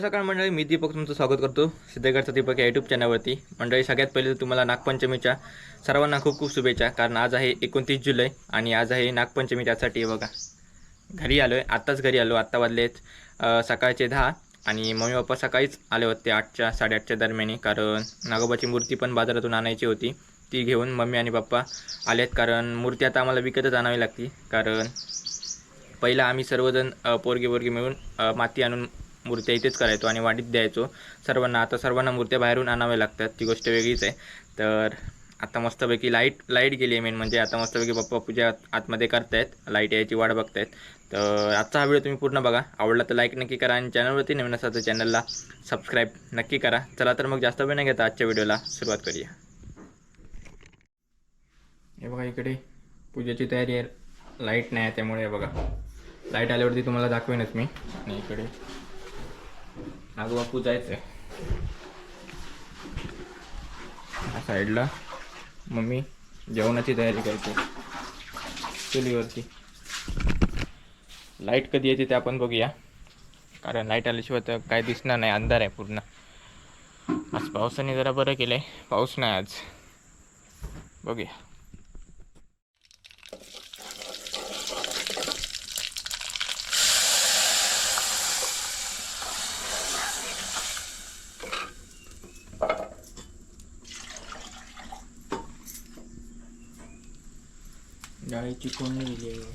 नमस्कार मंडळी मी दीपक तुमचं स्वागत करतो. सिद्धगडचा दीपक या यूट्यूब चॅनलवरती मंडळी सगळ्यात पहिले तर तुम्हाला नागपंचमीच्या सर्वांना खूप खूप शुभेच्छा कारण आज आहे एकोणतीस जुलै आणि आज आहे नागपंचमी त्यासाठी बघा. घरी आलो आहे आत्ताच घरी आलो आत्ता वाजलेत आहेत सकाळचे दहा आणि मम्मी पप्पा सकाळीच आले होते आठच्या साडेआठच्या दरम्यान कारण नागोबाची मूर्ती पण बाजारातून आणायची होती. ती घेऊन मम्मी आणि पप्पा आलेत कारण मूर्ती आता आम्हाला विकतच आणावी लागती कारण पहिला आम्ही सर्वजण पोरगी पोरगे मिळून माती आणून मूर्त्या इथेच करायचो आणि वाढीत द्यायचो. सर्वांना आता सर्वांना मूर्त्या बाहेरून आणाव्या लागतात. ती गोष्ट वेगळीच आहे. तर आता मस्तपैकी लाइट लाइट गेली आहे मेन म्हणजे आता मस्तपैकी पप्पा पूजा आतमध्ये करतायत. लाइट यायची वाट बघतायत. तर आजचा हा व्हिडिओ तुम्ही पूर्ण बघा. आवडला तर लाईक नक्की करा आणि चॅनलवरती नवीन असा तर चॅनलला सबस्क्राईब नक्की करा. चला तर मग जास्त वेळ नाही घेता आजच्या व्हिडिओला सुरुवात करूया. हे बघा इकडे पूजेची तयारी आहे. लाइट नाही आहे त्यामुळे बघा. लाइट आल्यावरती तुम्हाला दाखवेनच मी. आणि इकडे नागोबा पूजायचं आहे. या साईडला मम्मी जेवणाची तयारी करते. चुलीवरती. लाइट कधी येते ते आपण बघूया. कारण लाइट आल्याशिवाय तर काय दिसणार नाही. अंधार आहे पूर्ण. आज पावसाने जरा बरं केलं आहे पाऊस नाही आज. बघूया. डाळीची कोणी दिली आहे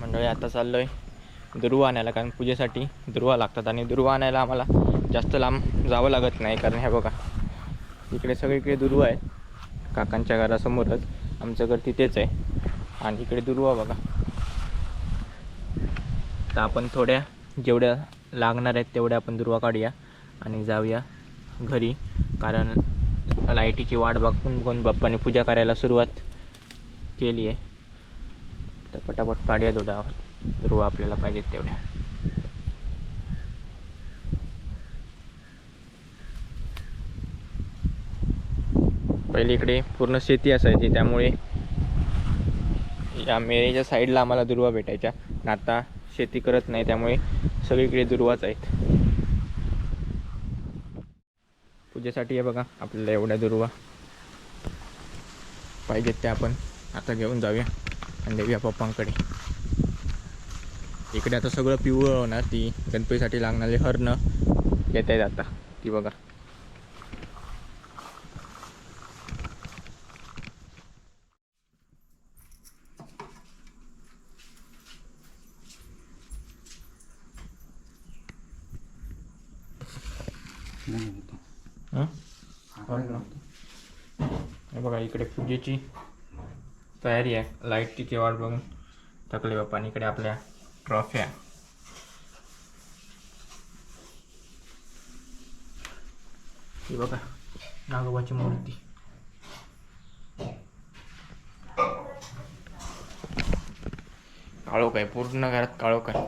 मंडळी आता चाललो आहे दुर्वा आणायला कारण पूजेसाठी दुर्वा लागतात आणि दुर्वा आणायला आम्हाला जास्त लांब जावं लागत नाही कारण हे बघा इकडे सगळीकडे दुर्वा आहे. काकांच्या घरासमोरच आमचं घर तिथेच आहे. आणि इकडे दुर्वा बघा. तर आपण थोड्या जेवढ्या लागणार आहेत तेवढ्या आपण दुर्वा काढूया आणि जाऊया घरी कारण लाईटीची वाट बघून बघून बाप्पाने पूजा करायला सुरुवात केली आहे. तर पटापट काढूया दुधावर. दुर्वा आपल्याला पाहिजेत तेवढ्या. पहिले इकडे पूर्ण शेती असायची त्यामुळे या मेरेच्या साईडला आम्हाला दुर्वा भेटायच्या. आता शेती करत नाही त्यामुळे सगळीकडे दुर्वाच आहेत. पूजेसाठी आहे बघा आपल्याला एवढ्या दुर्वा पाहिजेत त्या आपण. आता घेऊन जाऊया आणि देऊया पप्पांकडे. इकडे आता सगळं पिवळं होणार ती गणपतीसाठी लागणारे हरणं घेता येत आता ती बघा हं? हे बघा इकडे पूजेची तयारी आहे लाईटची वाट बघून थकले बाप्पा आणि इकडे आपल्या ट्रॉफ्या ही बघा नागोबाची मूर्ती काळोख आहे पूर्ण घरात काळोख आहे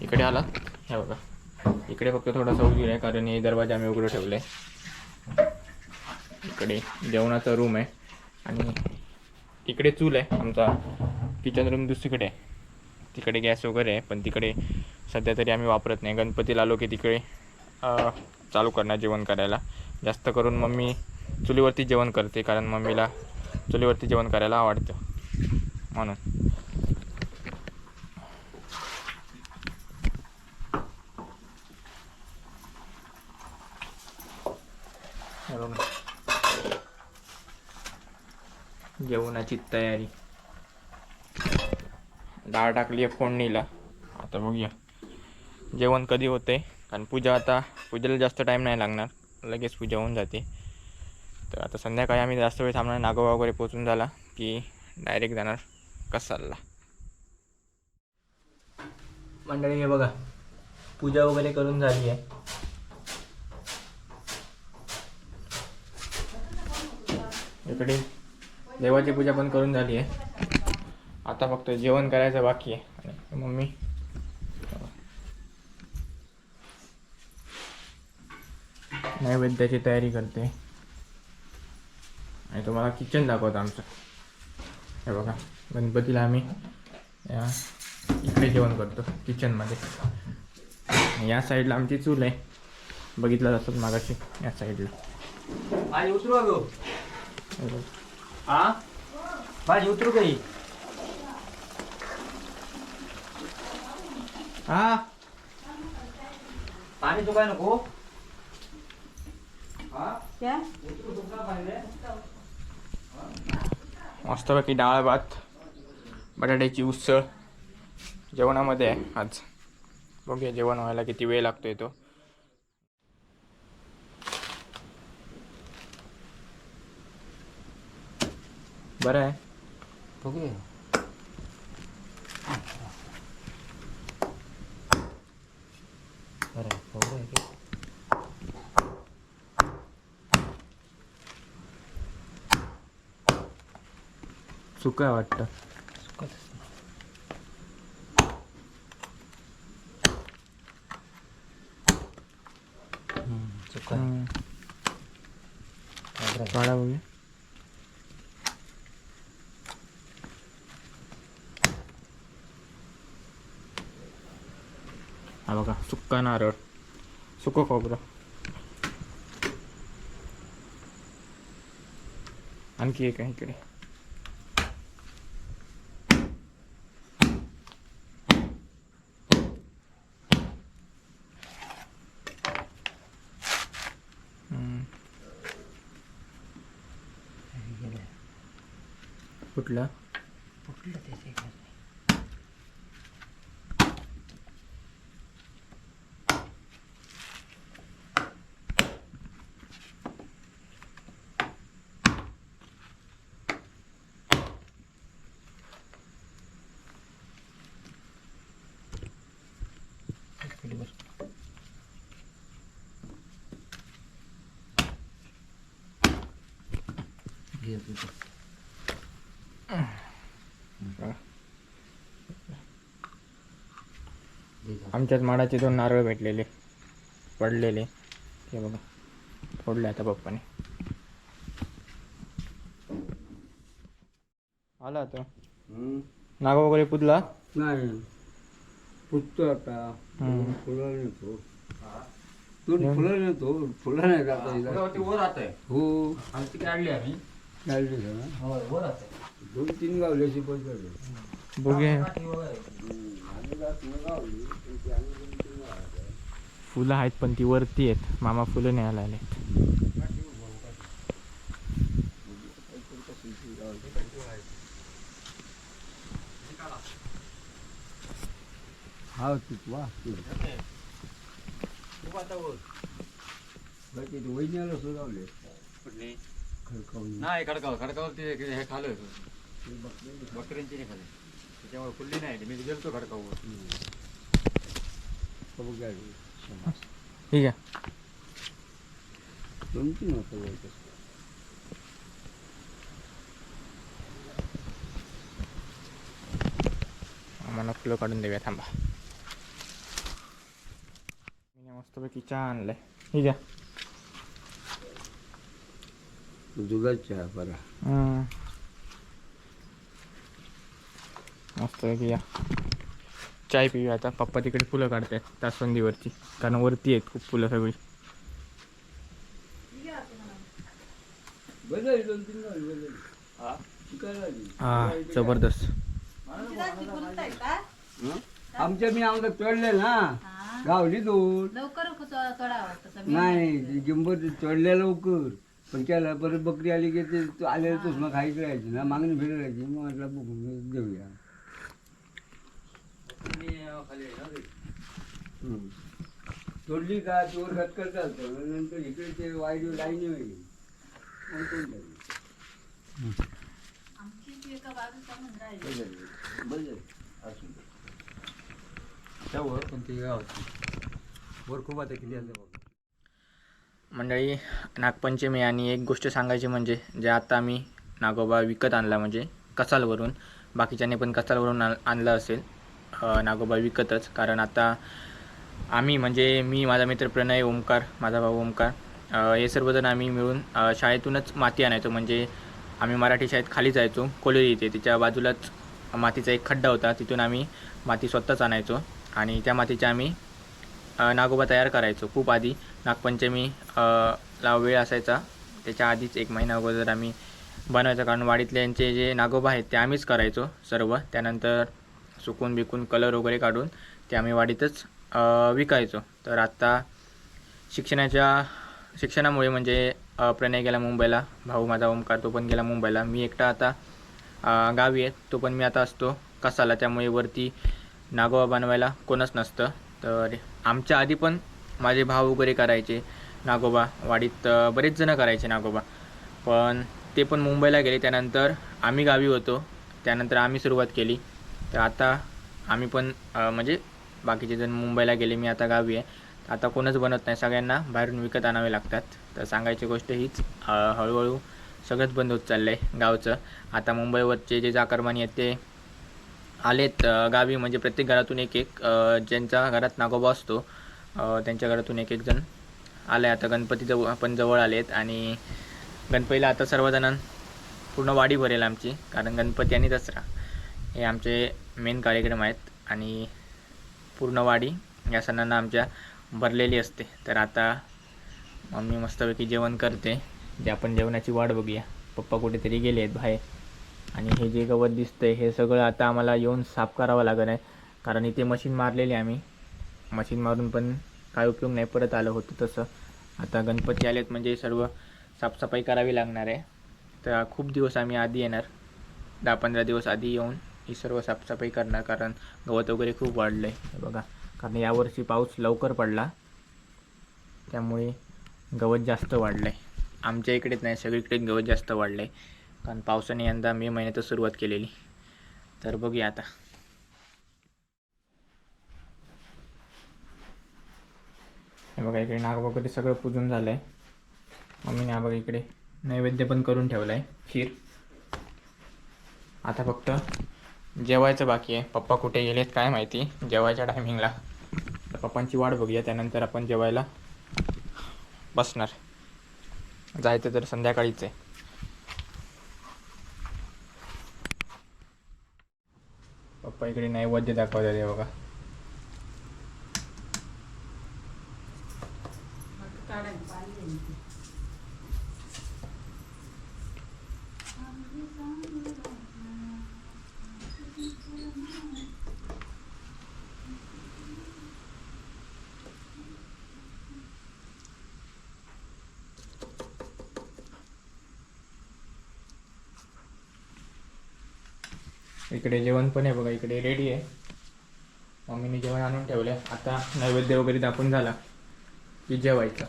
इकडे आला हे बघा इकडे फक्त थोडासा उजीर आहे कारण हे दरवाजा आम्ही उघडं ठेवले इकडे जेवणाचा रूम आहे आणि इकडे चूल आहे आमचा किचन रूम दुसरीकडे आहे तिकडे गॅस वगैरे आहे पण तिकडे सध्या तरी आम्ही वापरत नाही. गणपतीला आलो की तिकडे चालू करणार जेवण करायला. जास्त करून मम्मी चुलीवरती जेवण करते कारण मम्मीला चुलीवरती जेवण करायला आवडतं. म्हणून. जेवणाची तयारी. डाळ टाकली आहे फोडणीला. आता बघूया. जेवण कधी होते? कारण पूजा आता पूजेला जास्त टाईम नाही लागणार. लगेच पूजा होऊन जाते. तर आता संध्याकाळी आम्ही जास्त वेळ थांबणार. नागोबा वगैरे पोचून झाला की डायरेक्ट जाणार कसालला. मंडळी हे बघा. पूजा वगैरे करून झाली आहे. इकडे देवाची पूजा पण करून झाली आहे. आता फक्त जेवण करायचं बाकी आहे. आणि मम्मी? नैवेद्याची तयारी करते. आणि तुम्हाला किचन दाखवतो आमचं. हे बघा गणपतीला आम्ही या इकडे जेवण करतो किचनमध्ये या साईडला आमची चूल आहे. बघितलं जातात मागाशी या साईडला उतरू भाजी उतरू काही हा? पाणी चुकाय नको? हा? क्या? मस्तपैकी डाळ भात बटाट्याची उसळ जेवणामध्ये आहे आज. बघूया जेवण व्हायला किती वेळ लागतोय तो. बरं आहे? बघूया. बरं बघूया आहे वाटतं. चुका काढा बघूया हा बघा सुक्का नारळ सुकं खोबरं आणखी एक आहे इकडे कुठलं कुठलं त्याचे घे तुझं आमच्याच माडाचे दोन नारळ भेटलेले. पडलेले. ते बघा. फोडले आता पप्पाने. आला आता. नागा वगैरे पुदला नाही. पुसतो आता. फुलं नेतो. दोन फुलं नेतो. फुलं नाही जाता येत. वर आता आहे हो आमची काढली आम्ही. हो. दोन तीन गावल्याची पण. बघे. फुलं आहेत पण ती वरती आहेत. मामा फुलं न्यायला आले हा तू वा ते. वैज्ञानिक सुद्धा नाही खडकावर खडकावर ते हे खाल्लं बकऱ्यांची नाही खाल्ली. त्याच्यामुळे खुल्ली नाही मी गेलतो खडकावर. ठीक आहे. दोन तीन होतं वरती. आम्हाला फुलं काढून देऊया थांबा. मी मस्तपैकी चहा आणलाय. ठीक आहे. दुधाचा चहा बरा. हम्म. मस्तपैकी या. चाय पिऊया आता. पप्पा तिकडे फुलं काढतात तासवंदीवरची. कारण वरती आहेत खूप फुलं सगळी. हा जबरदस्त? आमच्या मी आमचा चढले ना. गावली दोन लवकर नाही किंमत चढल्या लवकर. पण त्याला परत बकरी आली की ते तो आलेलं तोच मग खायची राहायची ना मागणी फिरत राहायची मग म्हटलं बघू देऊया हं. तोडली का चोर गटकर चालतं नंतर इकडे ते वाईट लाईन होईल मग कोण जाईल? आमची ती एका बाजूचा म्हणून राहिली बदल. बदल. असू दे. त्यावर पण ते गावाची वर खूप आता किती आलं बघ मंडळी नागपंचमी आणि एक गोष्ट सांगायची म्हणजे जे आता आम्ही नागोबा विकत आणला म्हणजे कसालवरून बाकीच्यांनी पण कसालवरून आणलं असेल नागोबा विकतच. कारण आता आम्ही म्हणजे मी माझा मित्र प्रणय ओमकार माझा भाऊ ओमकार हे सर्वजण आम्ही मिळून शाळेतूनच माती आणायचो. म्हणजे आम्ही मराठी शाळेत खाली जायचो कोलेरी इथे. तिच्या बाजूलाच मातीचा एक खड्डा होता. तिथून आम्ही माती स्वतःच आणायचो. आणि त्या मातीच्या आम्ही नागोबा तयार करायचो. खूप आधी नागपंचमी ला वेळ असायचा. त्याच्या आधीच एक महिना अगोदर आम्ही बनवायचो. कारण वाडीतल्यांचे जे नागोबा आहेत ते आम्हीच करायचो सर्व. त्यानंतर सुकून बिकून कलर वगैरे काढून ते आम्ही वाडीतच विकायचो. तर आत्ता शिक्षणाच्या शिक्षणामुळे म्हणजे प्रणय गेला मुंबईला. भाऊ माझा ओमकार तो पण गेला मुंबईला. मी एकटा आता गावी आहे. तो पण मी आता असतो कसाला. त्यामुळे वरती नागोबा बनवायला कोणच नसतं. तर आमच्या आधी पण माझे भाऊ वगैरे करायचे नागोबा वाडीत बरेच जणं करायचे नागोबा. पण ते पण मुंबईला गेले त्यानंतर आम्ही गावी होतो. त्यानंतर आम्ही सुरुवात केली. तर आता आम्ही पण म्हणजे बाकीचे जण मुंबईला गेले मी आता गावी आहे. आता कोणच बनत नाही सगळ्यांना बाहेरून विकत आणावे लागतात. तर सांगायची गोष्ट हीच हळूहळू सगळंच बंद होत चाललं आहे गावचं. आता मुंबईवरचे जे जाकरमानी आहेत ते आलेत गावी. म्हणजे प्रत्येक घरातून एक एक ज्यांच्या घरात नागोबा असतो त्यांच्या घरातून एक एक जण आहे आता गणपती जवळ पण जवळ आलेत आणि गणपतीला आता सर्वजण पूर्ण वाडी भरेल आमची कारण गणपती आणि दसरा हे आमचे मेन कार्यक्रम आहेत आणि पूर्ण वाडी या सणांना आमच्या भरलेली असते. तर आता मम्मी मस्तपैकी जेवण करते. जे आपण जेवणाची वाट बघूया. पप्पा कुठेतरी गेले आहेत बाहेर. आणि हे जे गवत दिसतंय हे सगळं आता आम्हाला येऊन साफ करावं लागत आहे. कारण इथे मशीन मारलेली आहे आम्ही. मशीन मारून पण काय उपयोग नाही परत आलं होतं तसं. आता गणपती आलेत म्हणजे सर्व साफसफाई करावी लागणार आहे. तर खूप दिवस आम्ही आधी येणार. दहा पंधरा दिवस आधी येऊन ही सर्व साफसफाई करणार कारण गवत वगैरे खूप वाढलं आहे बघा कारण यावर्षी पाऊस लवकर पडला. त्यामुळे गवत जास्त वाढलं आहे आमच्या इकडेच नाही सगळीकडेच गवत जास्त वाढलं आहे कारण पावसाने यंदा मे महिन्यातच सुरुवात केलेली. तर बघूया आता. हे बघा इकडे नाग वगैरे सगळं पूजून झालं आहे मम्मीने हा बघा इकडे नैवेद्य पण करून ठेवलं आहे खीर. आता फक्त जेवायचं बाकी आहे. पप्पा कुठे गेलेत काय माहिती? जेवायच्या टायमिंगला तर पप्पांची वाट बघूया त्यानंतर आपण जेवायला बसणार. जायचं तर संध्याकाळीच आहे. पप्पा इकडे नैवेद्य दाखवलेले बघा. इकडे जेवण पण आहे बघा इकडे रेडी आहे. मम्मीने जेवण आणून ठेवलं आता नैवेद्य वगैरे दाखवून झाला. की जेवायचं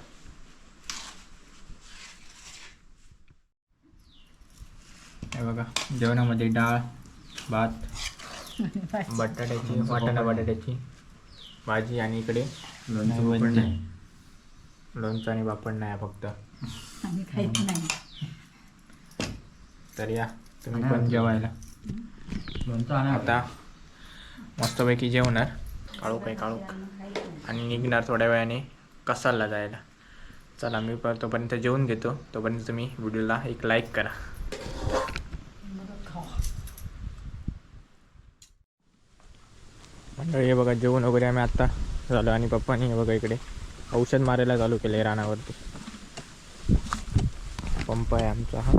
हे बघा जेवणामध्ये डाळ भात बटाट्याची वाटाणा बटाट्याची भाजी आणि इकडे लोणचं पण नाही. लोणचं आणि पापड नाही फक्त. तर या तुम्ही पण जेवायला. आता मस्तपैकी जेवणार. काळू काय काळू आणि निघणार थोड्या वेळाने कसालला जायला. चला मी पण तोपर्यंत जेवून घेतो. तोपर्यंत तुम्ही व्हिडिओला एक लाईक करा. तर हे बघा जेवण वगैरे आम्ही आत्ता झालो आणि पप्पानी हे बघा इकडे औषध मारायला चालू केलं आहे रानावरती. पंप आहे आमचा हा.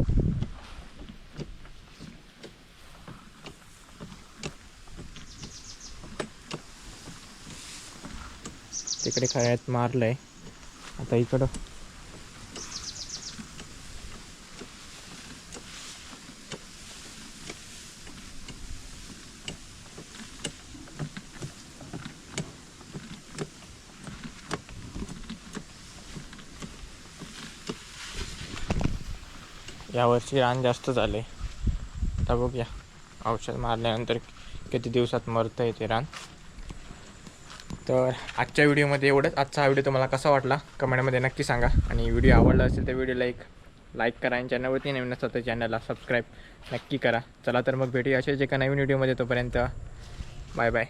तिकडे खळ्यात मारलंय. आता इकडं यावर्षी रान जास्त झाले आता बघूया. औषध मारल्यानंतर किती दिवसात मरतं आहे ते रान. तर आजच्या व्हिडिओमध्ये एवढंच. आजचा हा व्हिडिओ तुम्हाला कसा वाटला? कमेंटमध्ये नक्की सांगा. आणि व्हिडिओ आवडला असेल तर व्हिडिओला एक लाईक करा आणि चॅनलवरती नवीन असतात तर चॅनलला सबस्क्राईब नक्की करा. चला तर मग भेटूया असेच एका नवीन व्हिडिओमध्ये तोपर्यंत. Bye bye.